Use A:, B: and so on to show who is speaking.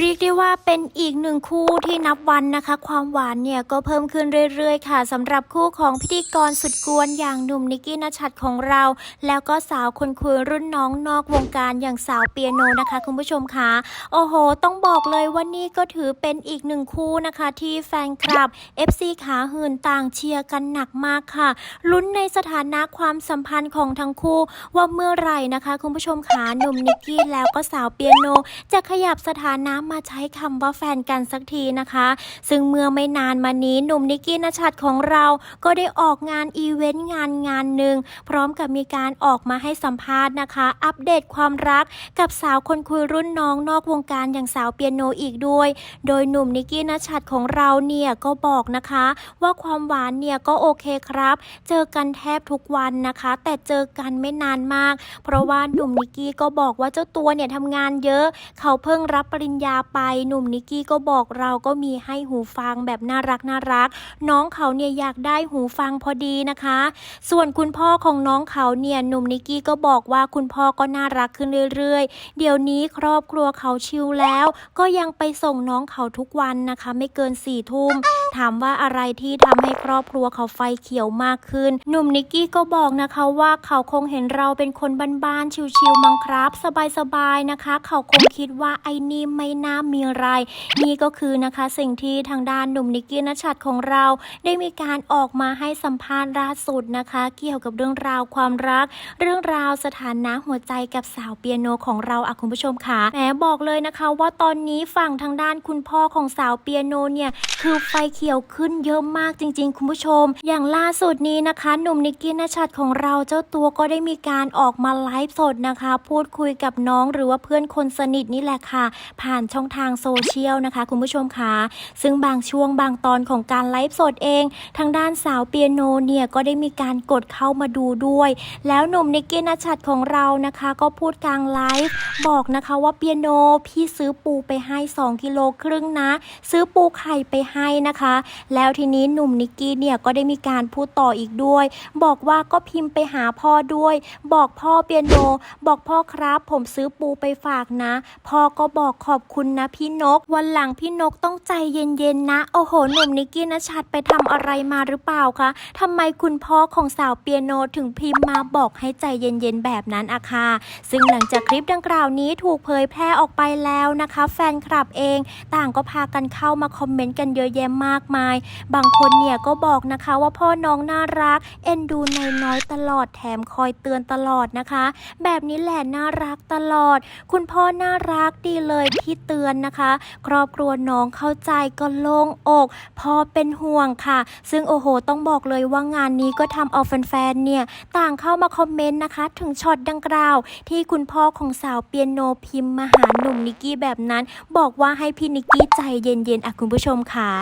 A: เรียกได้ว่าเป็นอีกหนึ่งคู่ที่นับวันนะคะ ความหวานเนี่ยก็เพิ่มขึ้นเรื่อยๆ ค่ะสำหรับคู่ของพิธีกรสุดกวนอย่างหนุ่มนิกกี้นชัดของเรา แล้วก็สาวคนคุยรุ่นน้องนอกวงการอย่างสาวเปียโนนะคะ คุณผู้ชมคะโอ้โห ต้องบอกเลยว่านี่ก็ถือเป็นอีกหนึ่งคู่นะคะ ที่แฟนคลับ FC ขาหื่นต่างเชียร์กันหนักมากค่ะลุ้นในสถานะความสัมพันธ์ของทั้งคู่ว่าเมื่อไหร่นะคะ คุณผู้ชมคะหนุ่มนิกกี้แล้วก็สาวเปียโน จะขยับสถานะมาใช้คำว่าแฟนกันสักทีนะคะ ซึ่งเมื่อไม่นานมานี้หนุ่มนิกกี้นชัดของเรา ก็ได้ออกงานอีเวนต์งานงานหนึ่งพร้อมกับมีการออกมาให้สัมภาษณ์นะคะ อัปเดตความรักกับสาวคนคุยรุ่นน้องนอกวงการอย่างสาวเปียโนอีกด้วย โดยหนุ่มนิกกี้นชัดของเราเนี่ยก็บอกนะคะ ว่าความหวานเนี่ยก็โอเคครับ เจอกันแทบทุกวันนะคะ แต่เจอกันไม่นานมาก เพราะว่าหนุ่มนิกกี้ก็บอกว่าเจ้าตัวเนี่ยทำงานเยอะ เขาเพิ่งรับปริญญาไป หนุ่มนิกกี้ก็บอกเราก็มีให้หูฟังแบบน่ารักน่ารัก น้องเขาเนี่ยอยากได้หูฟังพอดีนะคะ ส่วนคุณพ่อของน้องเขาเนี่ยหนุ่มนิกกี้ก็บอกว่าคุณพ่อก็น่ารักขึ้นเรื่อยๆ เดี๋ยวนี้ครอบครัวเขาชิลแล้ว ก็ยังไปส่งน้องเขาทุกวันนะคะ ไม่เกินสี่ทุ่มถามว่าอะไรที่ทำให้ครอบครัวเขาไฟเขียวมากขึ้น หนุ่มนิกกี้ก็บอกนะคะว่าเขาคงเห็นเราเป็นคนบ้านๆชิวๆมั้งครับ สบายๆนะคะ เขาคงคิดว่าไอ้นี่ไม่น่ามีไร นี่ก็คือนะคะสิ่งที่ทางด้านหนุ่มนิกกี้นัชัดของเรา ได้มีการออกมาให้สัมภาษณ์ล่าสุดนะคะ เกี่ยวกับเรื่องราวความรัก เรื่องราวสถานะหัวใจกับสาวเปียโนของเราอะคุณผู้ชมค่ะแหมบอกเลยนะคะว่าตอนนี้ฝั่งทางด้านคุณพ่อของสาวเปียโนเนี่ยคือไฟเขียวขึ้นเยอะมากจริง ๆ คุณผู้ชม อย่างล่าสุดนี้นะคะหนุ่มนิกกี้นัชัดของเราเจ้าตัวก็ได้มีการออกมาไลฟ์สดนะคะ พูดคุยกับน้องหรือว่าเพื่อนคนสนิทนี่แหละค่ะ ผ่านช่องทางโซเชียลนะคะ คุณผู้ชมค่ะซึ่งบางช่วงบางตอนของการไลฟ์สดเอง ทางด้านสาวเปียโนเนี่ยก็ได้มีการกดเข้ามาดูด้วย แล้วหนุ่มนิกกี้นชัดของเรานะคะ ก็พูดกลางไลฟ์บอกนะคะว่าเปียโนพี่ซื้อปูไปให้ 2 กิโลครึ่งนะ ซื้อปูไข่ไปให้นะคะ แล้วทีนี้หนุ่มนิกกี้เนี่ยก็ได้มีการพูดต่ออีกด้วย บอกว่าก็พิมพ์ไปหาพ่อด้วย บอกพ่อเปียโน บอกพ่อครับ ผมซื้อปูไปฝากนะ พ่อก็บอกขอบคุณนะพี่นก วันหลังพี่นกต้องใจเย็นๆนะ โอ้โหหนุ่มนิกกี้นะชัดไปทำอะไรมาหรือเปล่าคะทำไมคุณพ่อของสาวเปียโนถึงพิมพ์มาบอกให้ใจเย็นๆแบบนั้นอะค่ะซึ่งหลังจากคลิปดังกล่าวนี้ถูกเผยแพร่ออกไปแล้วนะคะ แฟนคลับเองต่างก็พากันเข้ามาคอมเมนต์กันเยอะแยะมากมาย บางคนเนี่ยก็บอกนะคะว่าพ่อน้องน่ารัก เอ็นดูนายน้อยตลอดแถมคอยเตือนตลอดนะคะ แบบนี้แหละน่ารักตลอด คุณพ่อน่ารักดีเลยที่เตือนนะคะ ครอบครัวน้องเข้าใจก็โล่งอก พอเป็นห่วงค่ะ ซึ่งโอ้โห ต้องบอกเลยว่างานนี้ก็ทำเอาแฟนๆเนี่ย ต่างเข้ามาคอมเมนต์นะคะ ถึงช็อตดังกล่าว ที่คุณพ่อของสาวเปียโนพิมพ์มาหาหนุ่มนิกกี้แบบนั้น บอกว่าให้พี่นิกกี้ใจเย็นๆอะคุณผู้ชมค่ะ